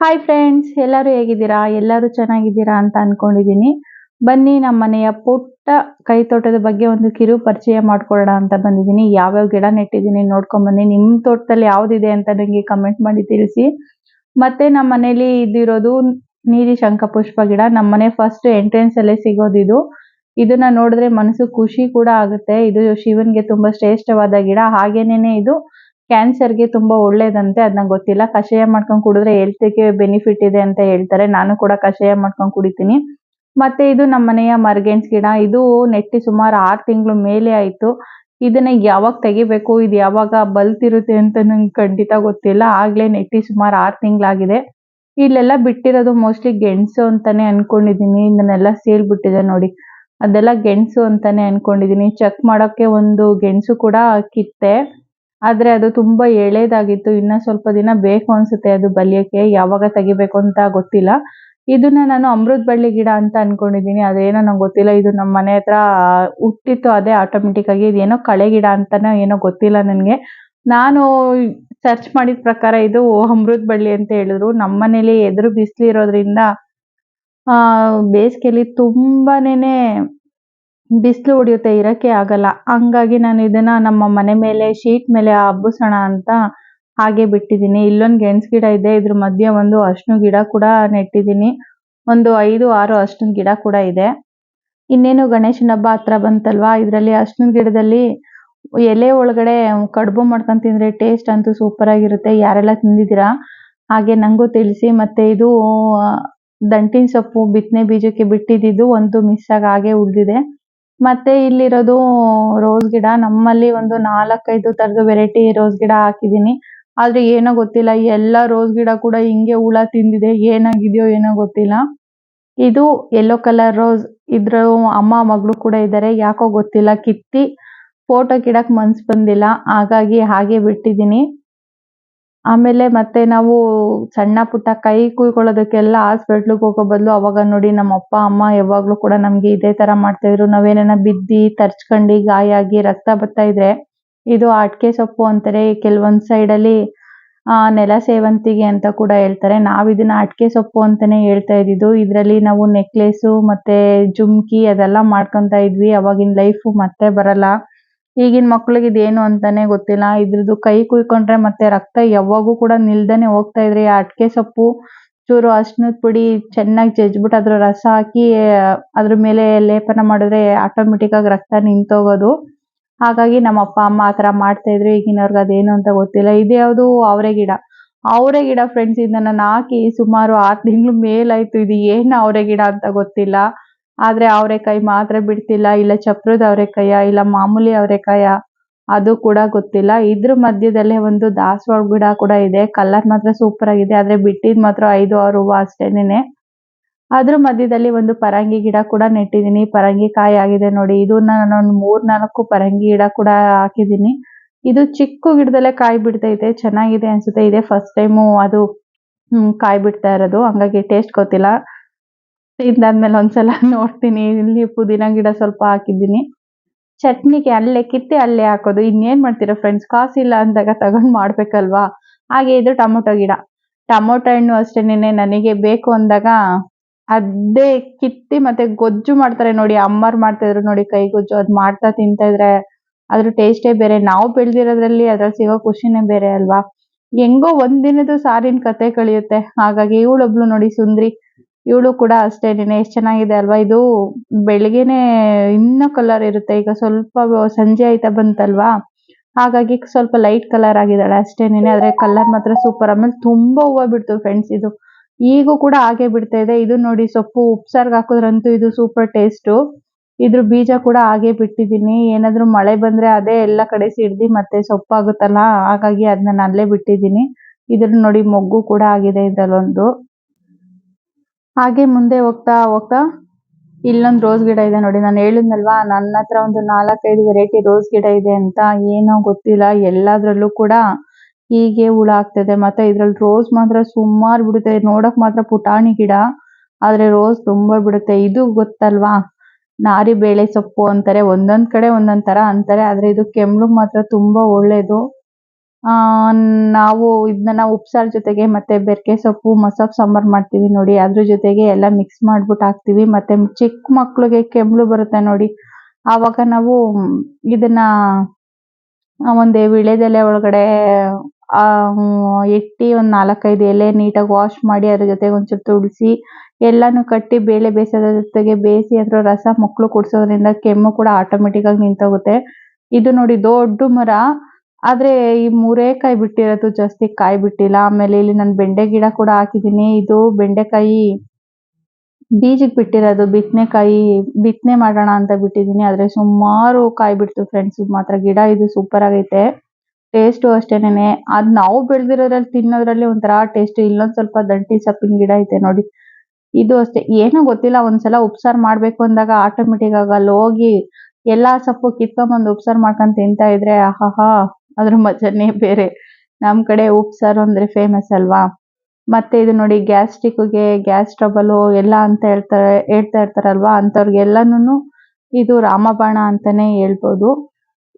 Hi friends ಎಲ್ಲರೂ ಹೇಗಿದ್ದೀರಾ? ಎಲ್ಲರೂ ಚೆನ್ನಾಗಿದ್ದೀರಾ ಅಂತ ಅನ್ಕೊಂಡಿದ್ದೀನಿ. ಬನ್ನಿ ನಮ್ಮ ಮನೆಯ ಪುಟ್ಟ ಕೈ ತೋಟದ ಬಗ್ಗೆ ಒಂದು ಕಿರು ಪರಿಚಯ ಮಾಡ್ಕೊಳ್ಳೋಣ ಅಂತ ಬಂದಿದ್ದೀನಿ. ಯಾವ್ಯಾವ ಗಿಡ ನೆಟ್ಟಿದ್ದೀನಿ ನೋಡ್ಕೊಂಬನ್ನಿ ನಿಮ್ಮ ತೋಟದಲ್ಲಿ ಯಾವ್ದಿದೆ ಅಂತ ನನಗೆ ಕಮೆಂಟ್ ಮಾಡಿ ತಿಳಿಸಿ. ಮತ್ತೆ ನಮ್ಮ ಮನೇಲಿ ಇದಿರೋದು ನೀಲಿ ಶಂಖಪುಷ್ಪ ಗಿಡ. ನಮ್ಮ ಮನೆ ಫಸ್ಟ್ ಎಂಟ್ರೆನ್ಸ್ ಅಲ್ಲೇ ಸಿಗೋದಿದು ಇದನ್ನ ನೋಡಿದ್ರೆ ಮನಸ್ಸು ಖುಷಿ ಕೂಡ ಆಗುತ್ತೆ. ಇದು ಶಿವನ್ಗೆ ತುಂಬಾ ಶ್ರೇಷ್ಠವಾದ ಗಿಡ. ಹಾಗೇನೇನೆ ಇದು? ಕ್ಯಾನ್ಸರ್ಗೆ ತುಂಬಾ ಒಳ್ಳೇದಂತೆ ಅದ್ ನಂಗೆ ಗೊತ್ತಿಲ್ಲ. ಕಷಾಯ ಮಾಡ್ಕೊಂಡು ಕುಡಿದ್ರೆ ಹೆಲ್ತ್ಗೆ ಬೆನಿಫಿಟ್ ಇದೆ ಅಂತ ಹೇಳ್ತಾರೆ. ನಾನು ಕೂಡ ಕಷಾಯ ಮಾಡ್ಕೊಂಡು ಕುಡಿತೀನಿ. ಮತ್ತೆ ಇದು ನಮ್ಮ ಮನೆಯ ಮರ್ಗೆನ್ಸ್ ಗಿಡ. ಇದು ನೆಟ್ಟಿ ಸುಮಾರು ಆರು ತಿಂಗಳು ಮೇಲೆ ಆಯ್ತು. ಇದನ್ನ ಯಾವಾಗ ತೆಗಿಬೇಕು, ಇದು ಯಾವಾಗ ಬಲ್ತಿರುತ್ತೆ ಅಂತ ನಂಗೆ ಖಂಡಿತ ಗೊತ್ತಿಲ್ಲ. ಆಗ್ಲೇ ನೆಟ್ಟಿ ಸುಮಾರು ಆರು ತಿಂಗಳಾಗಿದೆ. ಇಲ್ಲೆಲ್ಲ ಬಿಟ್ಟಿರೋದು ಮೋಸ್ಟ್ಲಿ ಗೆಣಸು ಅಂತಾನೆ ಅನ್ಕೊಂಡಿದೀನಿ. ಇದನ್ನೆಲ್ಲ ಸೇಲ್ ಬಿಟ್ಟಿದೆ ನೋಡಿ. ಅದೆಲ್ಲ ಗೆಣಸು ಅಂತಾನೆ ಅನ್ಕೊಂಡಿದೀನಿ. ಚೆಕ್ ಮಾಡೋಕೆ ಒಂದು ಗೆಣಸು ಕೂಡ ಕಿತ್ತೆ. ಆದ್ರೆ ಅದು ತುಂಬಾ ಎಳೆದಾಗಿತ್ತು. ಇನ್ನ ಸ್ವಲ್ಪ ದಿನ ಬೇಕು ಅನ್ಸುತ್ತೆ ಅದು ಬಲಿಯಕ್ಕೆ. ಯಾವಾಗ ತೆಗಿಬೇಕು ಅಂತ ಗೊತ್ತಿಲ್ಲ. ಇದನ್ನ ನಾನು ಅಮೃತ ಬಳ್ಳಿ ಗಿಡ ಅಂತ ಅನ್ಕೊಂಡಿದೀನಿ. ಅದೇನೋ ನಂಗೆ ಗೊತ್ತಿಲ್ಲ. ಇದು ನಮ್ಮ ಮನೆ ಹತ್ರ ಹುಟ್ಟಿತ್ತು ಅದೇ ಆಟೋಮೆಟಿಕ್ ಆಗಿ. ಇದೇನೋ ಕಳೆ ಗಿಡ ಅಂತಾನೋ ಏನೋ ಗೊತ್ತಿಲ್ಲ ನನಗೆ. ನಾನು ಸರ್ಚ್ ಮಾಡಿದ ಪ್ರಕಾರ ಇದು ಅಮೃತ ಬಳ್ಳಿ ಅಂತ ಹೇಳಿದ್ರು. ನಮ್ಮ ಮನೇಲಿ ಎದುರು ಬಿಸಿಲಿರೋದ್ರಿಂದ, ಆ, ಬೇಸಿಗೆಲಿ ತುಂಬಾನೇನೆ ಬಿಸಿಲು ಹೊಡಿಯುತ್ತೆ, ಇರಕ್ಕೆ ಆಗಲ್ಲ. ಹಂಗಾಗಿ ನಾನು ಇದನ್ನ ನಮ್ಮ ಮನೆ ಮೇಲೆ, ಶೀಟ್ ಮೇಲೆ ಹಬ್ಬಿಸೋಣ ಅಂತ ಹಾಗೆ ಬಿಟ್ಟಿದ್ದೀನಿ. ಇಲ್ಲೊಂದು ಗೆಣಸು ಗಿಡ ಇದೆ, ಇದ್ರ ಮಧ್ಯೆ ಒಂದು ಅರ್ಶಿನ ಗಿಡ ಕೂಡ ನೆಟ್ಟಿದ್ದೀನಿ. ಒಂದು ಐದು, ಆರು ಅರ್ಶಿನ ಗಿಡ ಕೂಡ ಇದೆ. ಇನ್ನೇನು ಗಣೇಶನ ಹಬ್ಬ ಹತ್ರ ಬಂತಲ್ವಾ? ಇದರಲ್ಲಿ ಅರ್ಶಿನ ಗಿಡದಲ್ಲಿ ಎಲೆ ಒಳಗಡೆ ಕಡುಬು ಮಾಡ್ಕೊಂಡು ತಿಂದ್ರೆ ಟೇಸ್ಟ್ ಅಂತೂ ಸೂಪರ್ ಆಗಿರುತ್ತೆ. ಯಾರೆಲ್ಲ ತಿಂದಿದ್ದೀರಾ? ಹಾಗೆ ನನಗೂ ತಿಳಿಸಿ. ಮತ್ತೆ ಇದು ದಂಟಿನ ಸೊಪ್ಪು, ಬಿತ್ತನೆ ಬೀಜಕ್ಕೆ ಬಿಟ್ಟಿದ್ದು ಒಂದು ಮಿಸ್ ಆಗಿ ಹಾಗೆ ಉಳಿದಿದೆ. ಮತ್ತೆ ಇಲ್ಲಿರೋದು ರೋಸ್ ಗಿಡ. ನಮ್ಮಲ್ಲಿ ಒಂದು ನಾಲ್ಕೈದು ತರದ ವೆರೈಟಿ ರೋಸ್ ಗಿಡ ಹಾಕಿದೀನಿ ಆದ್ರೆ ಏನೋ ಗೊತ್ತಿಲ್ಲ ಎಲ್ಲ ರೋಸ್ ಗಿಡ ಕೂಡ ಹಿಂಗೆ ಹುಳ ತಿಂದಿದೆ. ಏನಾಗಿದೆಯೋ ಏನೋ ಗೊತ್ತಿಲ್ಲ. ಇದು ಯೆಲ್ಲೋ ಕಲರ್ ರೋಸ್ ಇದ್ರ ಅಮ್ಮ ಮಗಳು ಕೂಡ ಇದ್ದಾರೆ ಯಾಕೋ ಗೊತ್ತಿಲ್ಲ. ಕಿತ್ತಿ ಫೋಟೋ ಗಿಡಕ್ ಮನ್ಸ್ ಬಂದಿಲ್ಲ. ಹಾಗಾಗಿ ಹಾಗೆ ಬಿಟ್ಟಿದ್ದೀನಿ. ಆಮೇಲೆ ಮತ್ತೆ ನಾವು ಸಣ್ಣ ಪುಟ್ಟ ಕೈ ಕುಯ್ಕೊಳ್ಳೋದಕ್ಕೆಲ್ಲ ಹಾಸ್ಪಿಟ್ಲಿಗೆ ಹೋಗೋ ಬದಲು ಅವಾಗ ನೋಡಿ ನಮ್ಮ ಅಪ್ಪ, ಅಮ್ಮ ಯಾವಾಗ್ಲೂ ಕೂಡ ನಮ್ಗೆ ಇದೇ ತರ ಮಾಡ್ತಾ ಇದ್ರು. ನಾವೇನ ಬಿದ್ದಿ, ತರ್ಚ್ಕೊಂಡು, ಗಾಯ ಆಗಿ ರಕ್ತ ಬರ್ತಾ ಇದ್ರೆ ಇದು ಅಟ್ಕೆ ಸೊಪ್ಪು ಅಂತಾರೆ. ಕೆಲವೊಂದು ಸೈಡ್ ಅಲ್ಲಿ, ಆ, ನೆಲ ಸೇವಂತಿಗೆ ಅಂತ ಕೂಡ ಹೇಳ್ತಾರೆ. ನಾವ್ ಇದನ್ನ ಅಟ್ಕೆ ಸೊಪ್ಪು ಅಂತಾನೆ ಹೇಳ್ತಾ ಇದ್ದಿದ್ದು. ಇದ್ರಲ್ಲಿ ನಾವು ನೆಕ್ಲೆಸ್ ಮತ್ತೆ ಜುಮ್ಕಿ ಅದೆಲ್ಲ ಮಾಡ್ಕೊಂತ ಇದ್ವಿ. ಅವಾಗಿನ ಲೈಫ್ ಮತ್ತೆ ಬರಲ್ಲ. ಈಗಿನ ಇದು ಇದೇನು ಅಂತಾನೆ ಗೊತ್ತಿಲ್ಲ. ಇದ್ರದ್ದು ಕೈ ಕುಯ್ಕೊಂಡ್ರೆ ಮತ್ತೆ ರಕ್ತ ಯಾವಾಗೂ ಕೂಡ ನಿಲ್ದೇನೆ ಹೋಗ್ತಾ ಇದ್ರೆ ಅಟ್ಕೆ ಸೊಪ್ಪು, ಚೂರು ಅರ್ಶಿನದ ಪುಡಿ ಚೆನ್ನಾಗಿ ಜಜ್ಬಿಟ್ಟು ಅದ್ರ ರಸ ಹಾಕಿ, ಅದ್ರ ಮೇಲೆ ಲೇಪನ ಮಾಡಿದ್ರೆ ಆಟೋಮೆಟಿಕ್ ಆಗಿ ರಕ್ತ ನಿಂತೋಗೋದು. ಹಾಗಾಗಿ ನಮ್ಮ ಅಪ್ಪ, ಅಮ್ಮ ಆ ತರ ಮಾಡ್ತಾ ಇದ್ರು. ಈಗಿನವ್ರಿಗೆ ಅದೇನು ಅಂತ ಗೊತ್ತಿಲ್ಲ. ಇದ್ಯಾವುದು ಅವರೇ ಗಿಡ. ಅವರೇ ಗಿಡ ಫ್ರೆಂಡ್ಸ್ ಇದನ್ನ ನಾನು ಹಾಕಿ ಸುಮಾರು ಆರು ತಿಂಗಳು ಮೇಲಾಯ್ತು. ಇದು ಏನು ಅವರೇ ಗಿಡ ಅಂತ ಗೊತ್ತಿಲ್ಲ. ಆದ್ರೆ ಅವರೆಕಾಯಿ ಮಾತ್ರ ಬಿಡ್ತಿಲ್ಲ, ಇಲ್ಲ ಚಪ್ರದ ಅವರೆಕಾಯ ಇಲ್ಲ ಮಾಮೂಲಿ ಅವರೆಕಾಯ ಅದು ಕೂಡ ಗೊತ್ತಿಲ್ಲ. ಇದ್ರ ಮಧ್ಯದಲ್ಲೇ ಒಂದು ದಾಸವಾಳ ಗಿಡ ಕೂಡ ಇದೆ. ಕಲರ್ ಮಾತ್ರ ಸೂಪರ್ ಆಗಿದೆ, ಆದ್ರೆ ಬಿಟ್ಟಿದ್ ಮಾತ್ರ ಐದು ಆರು ಹೂವು ಅಷ್ಟೇನೆ ಅದ್ರ ಮಧ್ಯದಲ್ಲಿ ಒಂದು ಪರಂಗಿ ಗಿಡ ಕೂಡ ನೆಟ್ಟಿದ್ದೀನಿ. ಪರಂಗಿ ಕಾಯಿ ಆಗಿದೆ ನೋಡಿ. ಇದನ್ನ ನಾನು ಮೂರ್ ನಾಲ್ಕು ಪರಂಗಿ ಗಿಡ ಕೂಡ ಹಾಕಿದೀನಿ ಇದು ಚಿಕ್ಕ ಗಿಡದಲ್ಲೇ ಕಾಯಿ ಬಿಡ್ತೈತೆ, ಚೆನ್ನಾಗಿದೆ ಅನ್ಸುತ್ತೆ. ಇದೆ ಫಸ್ಟ್ ಟೈಮು ಅದು ಕಾಯಿ ಬಿಡ್ತಾ ಇರೋದು. ಹಂಗಾಗಿ ಟೇಸ್ಟ್ ಗೊತ್ತಿಲ್ಲ. ಇದಾದ್ಮೇಲೆ ಒಂದ್ಸಲ ನೋಡ್ತೀನಿ. ಇಲ್ಲಿ ಪುದೀನ ಗಿಡ ಸ್ವಲ್ಪ ಹಾಕಿದ್ದೀನಿ. ಚಟ್ನಿಗೆ ಅಲ್ಲೇ ಕಿತ್ತಿ ಅಲ್ಲೇ ಹಾಕೋದು. ಇನ್ನೇನ್ ಮಾಡ್ತೀರಾ ಫ್ರೆಂಡ್ಸ್ ಕಾಸಿಲ್ಲ ಅಂದಾಗ ತಗೊಂಡ್ ಮಾಡ್ಬೇಕಲ್ವಾ? ಹಾಗೆ ಇದು ಟೊಮೊಟೊ ಗಿಡ. ಟೊಮೊಟೊ ಹಣ್ಣು ಅಷ್ಟೇನೆ ನನಗೆ ಬೇಕು ಅಂದಾಗ ಅದೇ ಕಿತ್ತಿ ಮತ್ತೆ ಗೊಜ್ಜು ಮಾಡ್ತಾರೆ ನೋಡಿ. ಅಮ್ಮರ್ ಮಾಡ್ತಾ ಇದ್ರು ನೋಡಿ ಕೈ ಗೊಜ್ಜು. ಅದ್ ಮಾಡ್ತಾ ತಿಂತಾ ಇದ್ರೆ ಅದ್ರ ಟೇಸ್ಟೇ ಬೇರೆ. ನಾವು ಬೆಳ್ದಿರೋದ್ರಲ್ಲಿ ಅದ್ರಲ್ಲಿ ಸಿಗೋ ಖುಷಿನೇ ಬೇರೆ ಅಲ್ವಾ? ಹೆಂಗೋ ಒಂದ್ ದಿನದ ಸಾರಿನ ಕತೆ ಕಳಿಯುತ್ತೆ. ಹಾಗಾಗಿ ಇವಳೊಬ್ಳು ನೋಡಿ ಸುಂದ್ರಿ. ಇವಳು ಕೂಡ ಅಷ್ಟೇನೆ ಎಷ್ಟು ಚೆನ್ನಾಗಿದೆ ಅಲ್ವಾ? ಇದು ಬೆಳಿಗ್ಗೆನೆ ಇನ್ನ ಕಲರ್ ಇರುತ್ತೆ. ಈಗ ಸ್ವಲ್ಪ ಸಂಜೆ ಆಯ್ತಾ ಬಂತಲ್ವಾ? ಹಾಗಾಗಿ ಸ್ವಲ್ಪ ಲೈಟ್ ಕಲರ್ ಆಗಿದ್ದಾಳೆ ಅಷ್ಟೇನೆ ಆದ್ರೆ ಕಲರ್ ಮಾತ್ರ ಸೂಪರ್ ಆಮೇಲೆ ತುಂಬಾ ಹೂವು ಬಿಡ್ತು ಫ್ರೆಂಡ್ಸ್ ಇದು. ಈಗೂ ಕೂಡ ಹಾಗೆ ಬಿಡ್ತಾ ಇದೆ. ಇದು ನೋಡಿ ಸೊಪ್ಪು, ಉಪ್ಸಾರ್ಗ್ ಹಾಕುದ್ರಂತೂ ಇದು ಸೂಪರ್ ಟೇಸ್ಟ್ ಇದ್ರ ಬೀಜ ಕೂಡ ಹಾಗೆ ಬಿಟ್ಟಿದ್ದೀನಿ. ಏನಾದ್ರು ಮಳೆ ಬಂದ್ರೆ ಅದೇ ಎಲ್ಲ ಕಡೆ ಸಿಡ್ದಿ ಮತ್ತೆ ಸೊಪ್ಪಾಗುತ್ತಲ್ಲ? ಹಾಗಾಗಿ ಅದನ್ನ ನಾನು ಅಲ್ಲೇ ಬಿಟ್ಟಿದ್ದೀನಿ. ಇದ್ರ ನೋಡಿ ಮೊಗ್ಗು ಕೂಡ ಆಗಿದೆ ಇದ್ರಲ್ಲೊಂದು ಹಾಗೆ ಮುಂದೆ ಹೋಗ್ತಾ ಹೋಗ್ತಾ ಇಲ್ಲೊಂದು ರೋಸ್ ಗಿಡ ಇದೆ ನೋಡಿ. ನಾನು ಹೇಳಿದ್ನಲ್ವಾ, ನನ್ನ ಹತ್ರ ಒಂದು ನಾಲ್ಕೈದು ವೆರೈಟಿ ರೋಸ್ ಗಿಡ ಇದೆ ಅಂತ. ಏನೋ ಗೊತ್ತಿಲ್ಲ, ಎಲ್ಲದ್ರಲ್ಲೂ ಕೂಡ ಹೀಗೆ ಹುಳ ಆಗ್ತದೆ. ಮತ್ತೆ ಇದ್ರಲ್ಲಿ ರೋಸ್ ಮಾತ್ರ ಸುಮಾರು ಬಿಡುತ್ತೆ. ನೋಡಕ್ ಮಾತ್ರ ಪುಟಾಣಿ ಗಿಡ, ಆದ್ರೆ ರೋಸ್ ತುಂಬಾ ಬಿಡುತ್ತೆ. ಇದು ಗೊತ್ತಲ್ವಾ? ನಾರಿ ಬೇಳೆ ಸೊಪ್ಪು ಅಂತಾರೆ. ಒಂದೊಂದ್ ಕಡೆ ಒಂದೊಂದ್ ತರ ಅಂತಾರೆ. ಆದ್ರೆ ಇದು ಕೆಮ್ಮಿಗ್ ಮಾತ್ರ ತುಂಬಾ ಒಳ್ಳೇದು. ನಾವು ಇದನ್ನ ಉಪ್ಸಾರ್ ಜೊತೆಗೆ ಮತ್ತೆ ಬೆರ್ಕೆ ಸೊಪ್ಪು ಮಸೊಪ್ಪು ಸಾಂಬಾರ್ ಮಾಡ್ತೀವಿ ನೋಡಿ. ಅದ್ರ ಜೊತೆಗೆ ಎಲ್ಲ ಮಿಕ್ಸ್ ಮಾಡ್ಬಿಟ್ಟು ಹಾಕ್ತಿವಿ. ಮತ್ತೆ ಚಿಕ್ಕ ಮಕ್ಳಿಗೆ ಕೆಮ್ಳು ಬರುತ್ತೆ ನೋಡಿ. ಆವಾಗ ನಾವು ಇದನ್ನ ಒಂದೇ ವಿಳ್ಯದೆಲೆ ಒಳಗಡೆ, ಆ ಎಟ್ಟಿ ಒಂದು ನಾಲ್ಕೈದು ಎಲೆ ನೀಟಾಗಿ ವಾಶ್ ಮಾಡಿ ಅದ್ರ ಜೊತೆಗೆ ಒಂಚೂರು ತುಳಸಿ, ಎಲ್ಲಾನು ಕಟ್ಟಿ ಬೇಳೆ ಬೇಯಿಸೋದ್ರ ಜೊತೆಗೆ ಬೇಯಿಸಿ ಅದ್ರ ರಸ ಮಕ್ಳು ಕುಡಿಸೋದ್ರಿಂದ ಕೆಮ್ಮು ಕೂಡ ಆಟೋಮೆಟಿಕ್ ಆಗಿ ನಿಂತೋಗುತ್ತೆ. ಇದು ನೋಡಿ ದೊಡ್ಡ ಮರ. ಆದ್ರೆ ಈ ಮೂರೇ ಕಾಯಿ ಬಿಟ್ಟಿರೋದು ಜಾಸ್ತಿ ಕಾಯಿ ಬಿಟ್ಟಿಲ್ಲ. ಆಮೇಲೆ ಇಲ್ಲಿ ನಾನು ಬೆಂಡೆ ಗಿಡ ಕೂಡ ಹಾಕಿದೀನಿ ಇದು ಬೆಂಡೆಕಾಯಿ ಬೀಜಕ್ ಬಿಟ್ಟಿರೋದು. ಬಿತ್ತನೆಕಾಯಿ, ಬಿತ್ತನೆ ಮಾಡೋಣ ಅಂತ ಬಿಟ್ಟಿದೀನಿ ಆದ್ರೆ ಸುಮಾರು ಕಾಯಿ ಬಿಡ್ತು ಫ್ರೆಂಡ್ಸ್ ಮಾತ್ರ ಗಿಡ ಇದು ಸೂಪರ್ ಆಗೈತೆ. ಟೇಸ್ಟು ಅಷ್ಟೇನೆ ಅದ್ ನಾವು ಬೆಳೆದಿರೋದ್ರಲ್ಲಿ ತಿನ್ನೋದ್ರಲ್ಲಿ ಒಂಥರ ಟೇಸ್ಟ್ ಇಲ್ಲೊಂದ್ ಸ್ವಲ್ಪ ದಂಟಿ ಸೊಪ್ಪಿನ ಗಿಡ ಐತೆ ನೋಡಿ. ಇದು ಅಷ್ಟೇ. ಏನೂ ಗೊತ್ತಿಲ್ಲ. ಒಂದ್ಸಲ ಉಪ್ಸಾರ್ ಮಾಡ್ಬೇಕು ಅಂದಾಗ ಆಟೋಮೆಟಿಕ್ ಆಗಿ ಅಲ್ಲಿ ಹೋಗಿ ಎಲ್ಲಾ ಸೊಪ್ಪು ಕಿತ್ಕೊಂಬಂದು ಉಪ್ಸಾರ್ ಮಾಡ್ಕೊಂಡ್ ತಿಂತಾ ಇದ್ರೆ ಆಹಾಹಾ. ಅದ್ರ ಮಜಾನೇ ಬೇರೆ. ನಮ್ ಕಡೆ ಉಪ್ಸಾರು ಅಂದ್ರೆ ಫೇಮಸ್ ಅಲ್ವಾ? ಮತ್ತೆ ಇದು ನೋಡಿ ಗ್ಯಾಸ್ಟ್ರಿಕ್ಗೆ ಗ್ಯಾಸ್ ಟ್ರಬಲ್ ಎಲ್ಲ ಅಂತ ಹೇಳ್ತಾರೆ ಹೇಳ್ತಾ ಇರ್ತಾರಲ್ವಾ? ಅಂಥವ್ರಿಗೆಲ್ಲಾನು ಇದು ರಾಮಬಾಣ ಅಂತಾನೆ ಹೇಳ್ಬೋದು.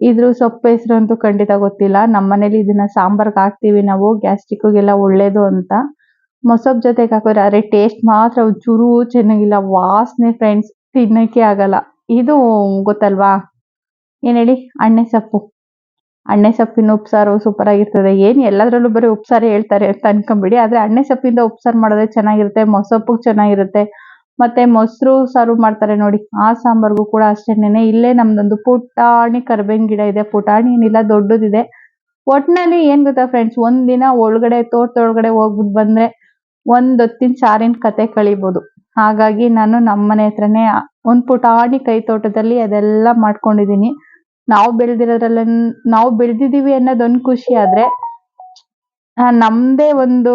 ಇದ್ರ ಸೊಪ್ಪು ಹೆಸರು ಅಂತೂ ಖಂಡಿತ ಗೊತ್ತಿಲ್ಲ. ನಮ್ಮ ಮನೇಲಿ ಇದನ್ನ ಸಾಂಬಾರ್ಗೆ ಹಾಕ್ತಿವಿ ನಾವು ಗ್ಯಾಸ್ಟ್ರಿಕ್ಗೆಲ್ಲ ಒಳ್ಳೇದು ಅಂತ. ಮೊಸಬ್ ಜೊತೆಗೆ ಹಾಕಿದ್ರೆ, ಅರೆ ಟೇಸ್ಟ್ ಮಾತ್ರ ಚೂರು ಚೆನ್ನಾಗಿಲ್ಲ. ವಾಸನೆ ಫ್ರೆಂಡ್ಸ್ ತಿನ್ನಕ್ಕೆ ಆಗಲ್ಲ. ಇದು ಗೊತ್ತಲ್ವಾ? ಏನ್ ಹೇಳಿ? ಅಣ್ಣೆ ಸೊಪ್ಪು. ಅಣ್ಣೆ ಸೊಪ್ಪಿನ ಉಪ್ಸಾರು ಸೂಪರ್ ಆಗಿರ್ತದೆ. ಏನ್ ಎಲ್ಲದ್ರಲ್ಲೂ ಬರೀ ಉಪ್ಸಾರು ಹೇಳ್ತಾರೆ ಅಂತ ಅನ್ಕೊಂಬಿಡಿ. ಆದ್ರೆ ಅಣ್ಣೆ ಸೊಪ್ಪಿಂದ ಉಪ್ಸಾರು ಮಾಡೋದೇ ಚೆನ್ನಾಗಿರುತ್ತೆ, ಮೊಸೊಪ್ಪು ಚೆನ್ನಾಗಿರುತ್ತೆ. ಮತ್ತೆ ಮೊಸರು ಸಾರು ಮಾಡ್ತಾರೆ ನೋಡಿ, ಆ ಸಾಂಬಾರ್ಗೂ ಕೂಡ ಅಷ್ಟೇನೆ ಇಲ್ಲೇ ನಮ್ದೊಂದು ಪುಟಾಣಿ ಕರ್ಬೇವಿನ ಗಿಡ ಇದೆ. ಪುಟಾಣಿ ಏನಿಲ್ಲ, ದೊಡ್ಡದಿದೆ. ಒಟ್ನಲ್ಲಿ ಏನ್ ಗೊತ್ತಾ ಫ್ರೆಂಡ್ಸ್ ಒಂದಿನ ಒಳಗಡೆ ತೋಟದೊಳಗಡೆ ಹೋಗ್ಬಿಟ್ಟು ಬಂದ್ರೆ ಒಂದೊತ್ತಿನ ಸಾರಿನ ಕತೆ ಕಳಿಬೋದು. ಹಾಗಾಗಿ ನಾನು ನಮ್ಮನೆ ಹತ್ರನೇ ಒಂದ್ ಪುಟಾಣಿ ಕೈ ತೋಟದಲ್ಲಿ ಅದೆಲ್ಲ ಮಾಡ್ಕೊಂಡಿದೀನಿ. ನಾವು ಬೆಳೆದಿರೋದ್ರಲ್ಲ ನಾವು ಬೆಳೆದಿದೀವಿ ಅನ್ನೋದೊಂದ್ ಖುಷಿ ಆದ್ರೆ ನಮ್ದೇ ಒಂದು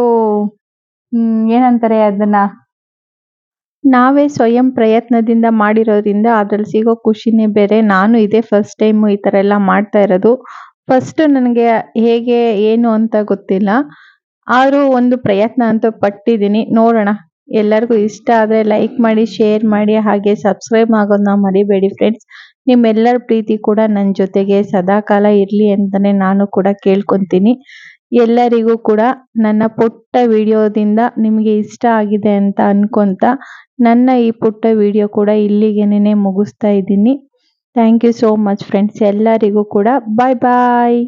ಏನಂತಾರೆ ಅದನ್ನ? ನಾವೇ ಸ್ವಯಂ ಪ್ರಯತ್ನದಿಂದ ಮಾಡಿರೋದ್ರಿಂದ ಅದ್ರಲ್ಲಿ ಸಿಗೋ ಖುಷಿನೇ ಬೇರೆ. ನಾನು ಇದೇ ಫಸ್ಟ್ ಟೈಮ್ ಈ ತರ ಎಲ್ಲ ಮಾಡ್ತಾ ಇರೋದು. ಫಸ್ಟ್ ನನಗೆ ಹೇಗೆ, ಏನು ಅಂತ ಗೊತ್ತಿಲ್ಲ. ಆದರೂ ಒಂದು ಪ್ರಯತ್ನ ಅಂತ ಪಟ್ಟಿದ್ದೀನಿ. ನೋಡೋಣ. ಎಲ್ಲರಿಗೂ ಇಷ್ಟ ಆದ್ರೆ ಲೈಕ್ ಮಾಡಿ ಶೇರ್ ಮಾಡಿ, ಹಾಗೆ ಸಬ್ಸ್ಕ್ರೈಬ್ ಆಗೋದನ್ನ ಮರಿಬೇಡಿ ಫ್ರೆಂಡ್ಸ್ ನಿಮ್ಮೆಲ್ಲರ ಪ್ರೀತಿ ಕೂಡ ನನ್ನ ಜೊತೆಗೆ ಸದಾಕಾಲ ಇರಲಿ ಅಂತಾನೆ ನಾನು ಕೂಡ ಕೇಳ್ಕೊಂತೀನಿ. ಎಲ್ಲರಿಗೂ ಕೂಡ ನನ್ನ ಪುಟ್ಟ ವಿಡಿಯೋದಿಂದ ನಿಮಗೆ ಇಷ್ಟ ಆಗಿದೆ ಅಂತ ಅನ್ಕೊಂತ ನನ್ನ ಈ ಪುಟ್ಟ ವಿಡಿಯೋ ಕೂಡ ಇಲ್ಲಿಗೆನೆ ಮುಗಿಸ್ತಾ ಇದ್ದೀನಿ. Thank you so much friends ಎಲ್ಲರಿಗೂ ಕೂಡ ಬಾಯ್ ಬಾಯ್